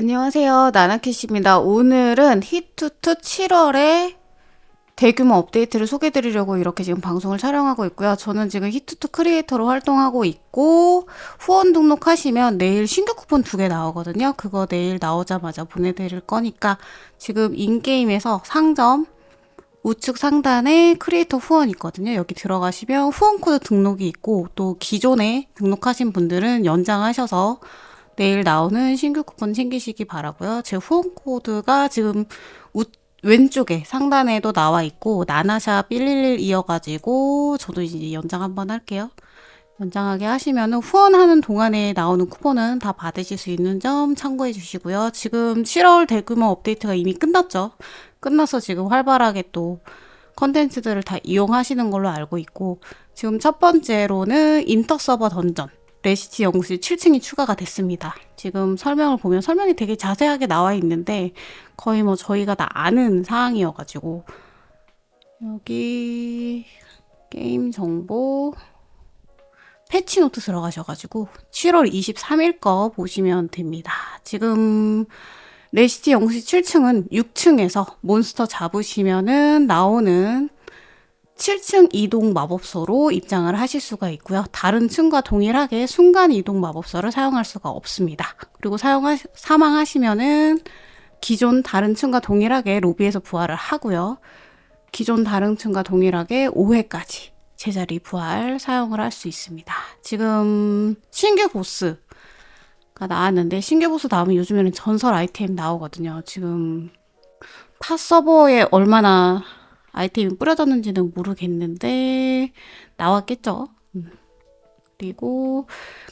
안녕하세요. 나나캣입니다. 오늘은 히투투 7월에 대규모 업데이트를 소개드리려고 이렇게 지금 방송을 촬영하고 있고요. 저는 지금 히투투 크리에이터로 활동하고 있고 후원 등록하시면 내일 신규 쿠폰 두 개 나오거든요. 그거 내일 나오자마자 보내 드릴 거니까 지금 인게임에서 상점 우측 상단에 크리에이터 후원 있거든요. 여기 들어가시면 후원 코드 등록이 있고 또 기존에 등록하신 분들은 연장하셔서 내일 나오는 신규 쿠폰 챙기시기 바라고요. 제 후원 코드가 지금 우, 왼쪽에 상단에도 나와 있고 나나샵 111 이어가지고 저도 이제 연장 한번 할게요. 연장하게 하시면 후원하는 동안에 나오는 쿠폰은 다 받으실 수 있는 점 참고해 주시고요. 지금 7월 대규모 업데이트가 이미 끝났죠. 끝나서 지금 활발하게 또 컨텐츠들을 다 이용하시는 걸로 알고 있고 지금 첫 번째로는 인터 서버 던전 레시티 연구실 7층이 추가가 됐습니다. 지금 설명을 보면 설명이 되게 자세하게 나와 있는데 거의 뭐 저희가 다 아는 사항이어가지고 여기 게임 정보 패치 노트 들어가셔가지고 7월 23일 거 보시면 됩니다. 지금 레시티 연구실 7층은 6층에서 몬스터 잡으시면은 나오는 7층 이동 마법서로 입장을 하실 수가 있고요. 다른 층과 동일하게 순간 이동 마법서를 사용할 수가 없습니다. 그리고 사용하 사망하시면은 기존 다른 층과 동일하게 로비에서 부활을 하고요. 기존 다른 층과 동일하게 5회까지 제자리 부활 사용을 할 수 있습니다. 지금 신규 보스가 나왔는데 신규 보스 나오면 요즘에는 전설 아이템 나오거든요. 지금 파 서버에 얼마나 아이템이 뿌려졌는지는 모르겠는데 나왔겠죠. 음. 그리고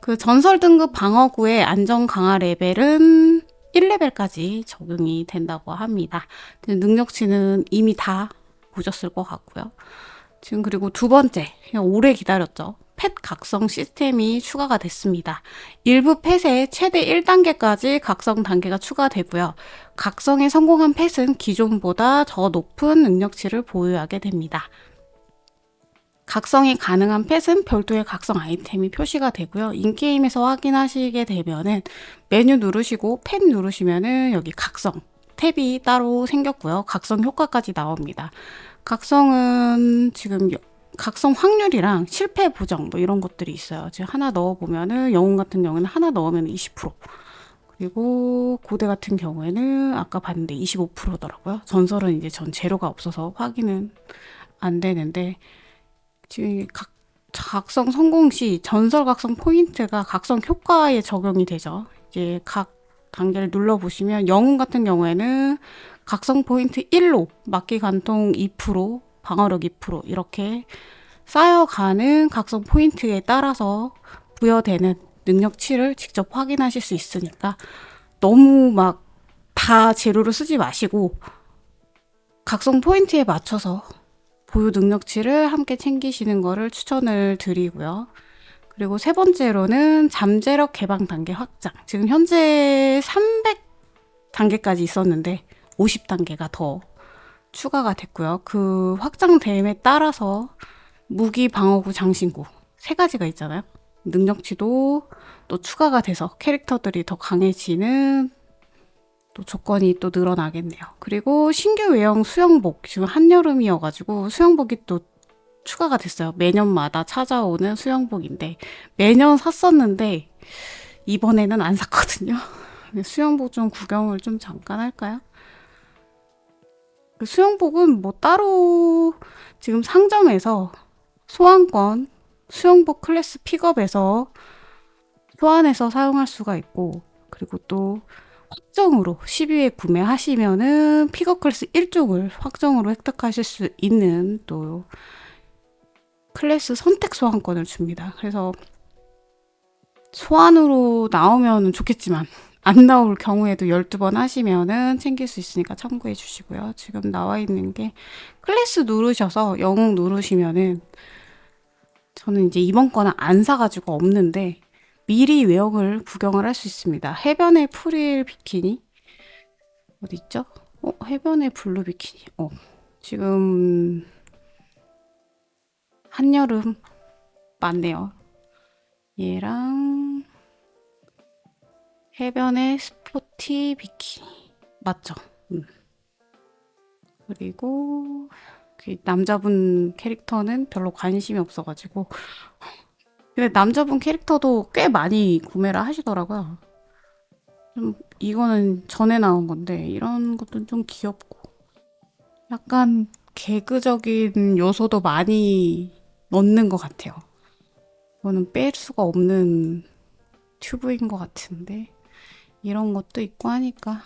그 전설 등급 방어구의 안정 강화 레벨은 1레벨까지 적용이 된다고 합니다. 능력치는 이미 다 보셨을 것 같고요. 지금 그리고 두 번째, 오래 기다렸죠. 펫 각성 시스템이 추가가 됐습니다. 일부 펫에 최대 1단계까지 각성 단계가 추가되고요. 각성에 성공한 펫은 기존보다 더 높은 능력치를 보유하게 됩니다. 각성이 가능한 펫은 별도의 각성 아이템이 표시가 되고요. 인게임에서 확인하시게 되면은 메뉴 누르시고 펫 누르시면은 여기 각성 탭이 따로 생겼고요. 각성 효과까지 나옵니다. 각성은 지금 각성 확률이랑 실패 보정 뭐 이런 것들이 있어요. 지금 하나 넣어보면은 영웅 같은 경우는 하나 넣으면 20% 그리고 고대 같은 경우에는 아까 봤는데 25%더라고요. 전설은 이제 전 재료가 없어서 확인은 안 되는데 지금 각 각성 성공 시 전설 각성 포인트가 각성 효과에 적용이 되죠. 이제 각 단계를 눌러 보시면 영웅 같은 경우에는 각성 포인트 1로 막기 관통 2% 방어력 2% 이렇게 쌓여가는 각성 포인트에 따라서 부여되는 능력치를 직접 확인하실 수 있으니까 너무 막 다 재료를 쓰지 마시고 각성 포인트에 맞춰서 보유 능력치를 함께 챙기시는 거를 추천을 드리고요. 그리고 세 번째로는 잠재력 개방 단계 확장. 지금 현재 300 단계까지 있었는데 50단계가 더 추가가 됐고요. 그 확장됨에 따라서 무기, 방어구, 장신구 세 가지가 있잖아요. 능력치도 또 추가가 돼서 캐릭터들이 더 강해지는 또 조건이 또 늘어나겠네요. 그리고 신규 외형 수영복 지금 한여름이어가지고 수영복이 또 추가가 됐어요. 매년마다 찾아오는 수영복인데 매년 샀었는데 이번에는 안 샀거든요. 수영복 좀 구경을 좀 잠깐 할까요? 그 수영복은 뭐 따로 지금 상점에서 소환권 수영복 클래스 픽업에서 소환해서 사용할 수가 있고 그리고 또 확정으로 12회 구매하시면은 픽업 클래스 1쪽을 확정으로 획득하실 수 있는 또 클래스 선택 소환권을 줍니다. 그래서 소환으로 나오면 좋겠지만 안 나올 경우에도 12번 하시면은 챙길 수 있으니까 참고해 주시고요. 지금 나와 있는 게 클래스 누르셔서 영웅 누르시면은 저는 이제 이번 거는 안 사가지고 없는데 미리 외형을 구경을 할 수 있습니다. 해변의 프릴 비키니 어디 있죠? 어, 해변의 블루 비키니. 어, 지금 한여름 맞네요. 얘랑 해변의 포티 비키니 맞죠? 음. 그리고 그 남자분 캐릭터는 별로 관심이 없어가지고 근데 남자분 캐릭터도 꽤 많이 구매를 하시더라고요. 좀 이거는 전에 나온 건데 이런 것도 좀 귀엽고 약간 개그적인 요소도 많이 넣는 것 같아요. 이거는 뺄 수가 없는 튜브인 것 같은데 이런 것도 있고 하니까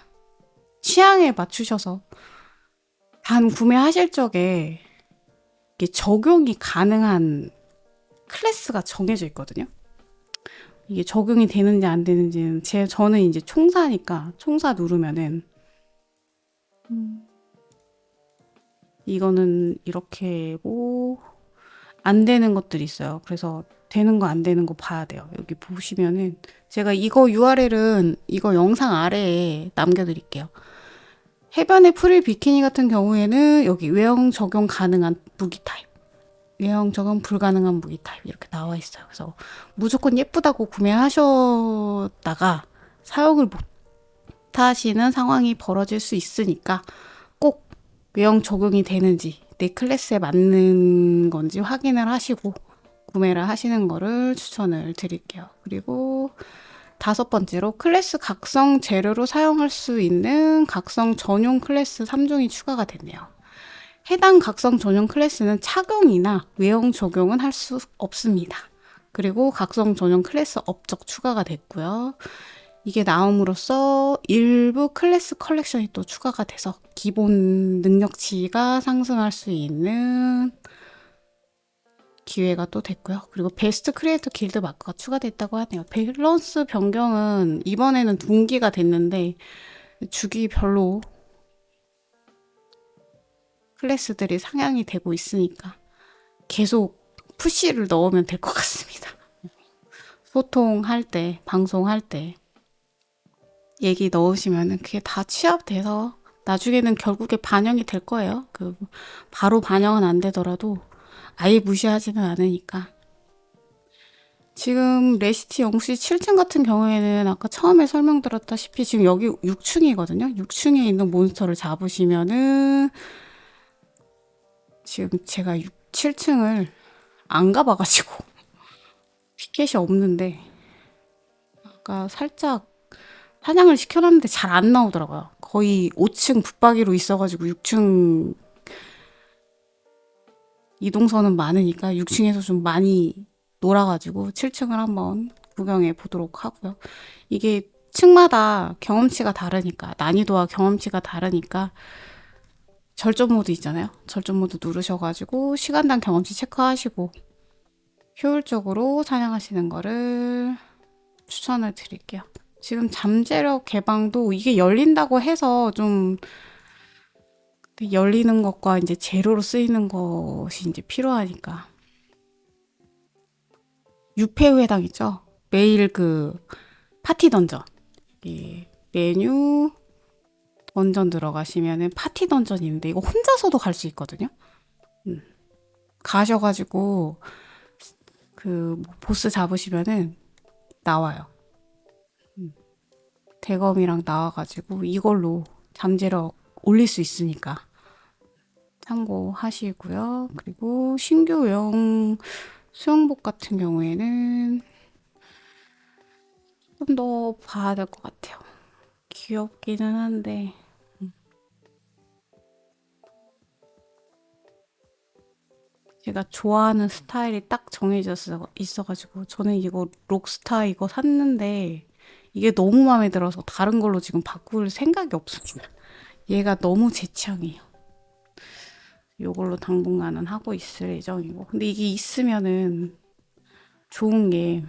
취향에 맞추셔서 단 구매하실 적에 적용이 가능한 클래스가 정해져 있거든요. 이게 적용이 되는지 안 되는지는 제 저는 이제 총사니까 총사 누르면은 음, 이거는 이렇게고 안 되는 것들이 있어요. 그래서 되는 거 안 되는 거 봐야 돼요. 여기 보시면은 제가 이거 URL은 이거 영상 아래에 남겨드릴게요. 해변의 프릴 비키니 같은 경우에는 여기 외형 적용 가능한 무기 타입, 외형 적용 불가능한 무기 타입 이렇게 나와 있어요. 그래서 무조건 예쁘다고 구매하셨다가 사용을 못 하시는 상황이 벌어질 수 있으니까 꼭 외형 적용이 되는지 내 클래스에 맞는 건지 확인을 하시고 구매를 하시는 거를 추천을 드릴게요. 그리고 다섯 번째로 클래스 각성 재료로 사용할 수 있는 각성 전용 클래스 3종이 추가가 됐네요. 해당 각성 전용 클래스는 착용이나 외형 적용은 할 수 없습니다. 그리고 각성 전용 클래스 업적 추가가 됐고요. 이게 나옴으로써 일부 클래스 컬렉션이 또 추가가 돼서 기본 능력치가 상승할 수 있는 기회가 또 됐고요. 그리고 베스트 크리에이터 길드 마크가 추가됐다고 하네요. 밸런스 변경은 이번에는 둔기가 됐는데 주기 별로 클래스들이 상향이 되고 있으니까 계속 푸시를 넣으면 될 것 같습니다. 소통할 때, 방송할 때 얘기 넣으시면은 그게 다 취합돼서 나중에는 결국에 반영이 될 거예요. 그 바로 반영은 안 되더라도 아예 무시하지는 않으니까. 지금 레시티 영시 7층 같은 경우에는 아까 처음에 설명드렸다시피 지금 여기 6층이거든요. 6층에 있는 몬스터를 잡으시면은 지금 제가 6, 7층을 안 가봐가지고 티켓이 없는데 아까 살짝 사냥을 시켜놨는데 잘 안 나오더라고요. 거의 5층 붙박이로 있어가지고 6층 이동선은 많으니까 6층에서 좀 많이 놀아가지고 7층을 한번 구경해 보도록 하고요. 이게 층마다 경험치가 다르니까 난이도와 경험치가 다르니까 절전 모드 있잖아요. 절전 모드 누르셔가지고 시간당 경험치 체크하시고 효율적으로 사냥하시는 거를 추천을 드릴게요. 지금 잠재력 개방도 이게 열린다고 해서 좀 열리는 것과 이제 재료로 쓰이는 것이 이제 필요하니까. 해당이죠. 매일 그 파티 던전. 이 메뉴 던전 들어가시면은 파티 던전이 있는데 이거 혼자서도 갈 수 있거든요. 음. 가셔가지고 그 보스 잡으시면은 나와요. 음. 대검이랑 나와가지고 이걸로 잠재력 올릴 수 있으니까 참고하시고요. 그리고 신규용 수영복 같은 경우에는 좀 더 봐야 될 것 같아요. 귀엽기는 한데 음. 제가 좋아하는 스타일이 딱 정해져 있어가지고 저는 이거 록스타 이거 샀는데 이게 너무 마음에 들어서 다른 걸로 지금 바꿀 생각이 없습니다. 얘가 너무 제 취향이에요. 요걸로 당분간은 하고 있을 예정이고 근데 이게 있으면은 좋은 게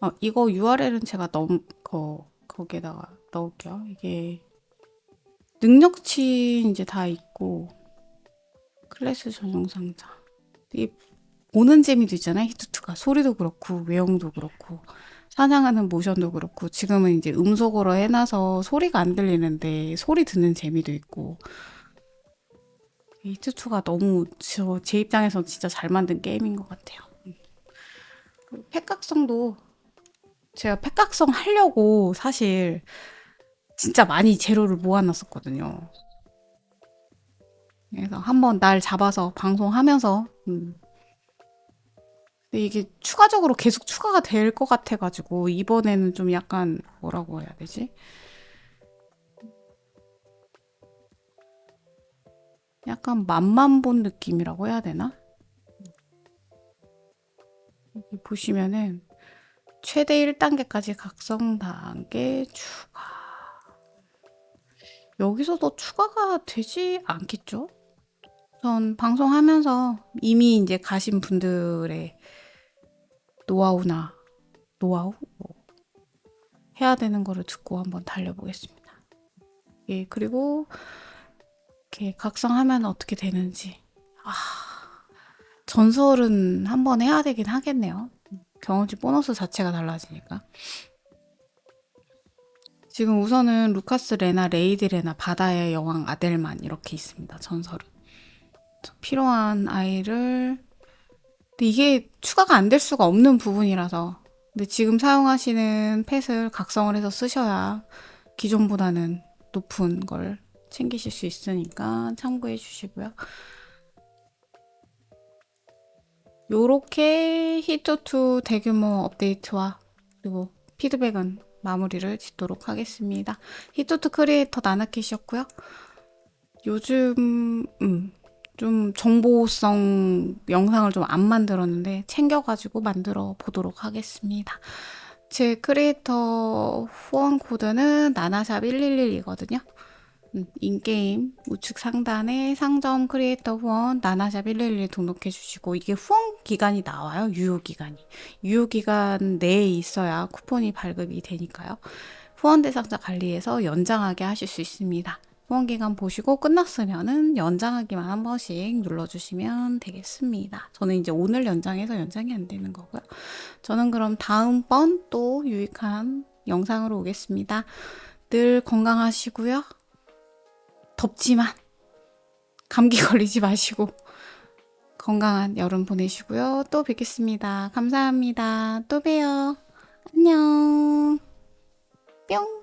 어, 이거 URL은 제가 넘, 거, 거기에다가 넣을게요. 이게 능력치 이제 다 있고 클래스 전용 상자. 이 보는 재미도 있잖아요. 히트투가 소리도 그렇고 외형도 그렇고 사냥하는 모션도 그렇고 지금은 이제 음속으로 해놔서 소리가 안 들리는데 소리 듣는 재미도 있고 히트2가 너무 저 제 입장에서 진짜 잘 만든 게임인 것 같아요. 그 팩각성도 제가 팩각성 하려고 사실 진짜 많이 재료를 모아놨었거든요. 그래서 한번 날 잡아서 방송하면서 음. 근데 이게 추가적으로 계속 추가가 될 것 같아가지고 이번에는 좀 약간 뭐라고 해야 되지? 약간 맛만 본 느낌이라고 해야 되나? 여기 보시면은 최대 1단계까지 각성 단계 추가. 여기서도 추가가 되지 않겠죠? 전 방송하면서 이미 이제 가신 분들의 노하우나 노하우 뭐 해야 되는 거를 듣고 한번 달려보겠습니다. 예, 그리고 이렇게 각성하면 어떻게 되는지. 아, 전설은 한번 해야 되긴 하겠네요. 경험치 보너스 자체가 달라지니까. 지금 우선은 루카스 레나, 레이디 레나, 바다의 여왕 아델만 이렇게 있습니다. 전설은. 필요한 아이를 근데 이게 추가가 안 될 수가 없는 부분이라서 근데 지금 사용하시는 펫을 각성을 해서 쓰셔야 기존보다는 높은 걸 챙기실 수 있으니까 참고해 주시고요. 요렇게 히트2 대규모 업데이트와 그리고 피드백은 마무리를 짓도록 하겠습니다. 히트2 크리에이터 나나키셨고요. 요즘 음, 좀 정보성 영상을 좀 안 만들었는데 챙겨가지고 만들어 보도록 하겠습니다. 제 크리에이터 후원 코드는 나나샵 111이거든요. 음, 인게임 우측 상단에 상점 크리에이터 후원 나나샵 111 등록해 주시고 이게 후원 기간이 나와요. 유효 기간이. 유효 기간 내에 있어야 쿠폰이 발급이 되니까요. 후원 대상자 관리해서 연장하게 하실 수 있습니다. 후원 기간 보시고 끝났으면은 연장하기만 한 번씩 눌러주시면 되겠습니다. 저는 이제 오늘 연장해서 연장이 안 되는 거고요. 저는 그럼 다음번 또 유익한 영상으로 오겠습니다. 늘 건강하시고요. 덥지만 감기 걸리지 마시고 건강한 여름 보내시고요. 또 뵙겠습니다. 감사합니다. 또 봬요. 안녕. 뿅.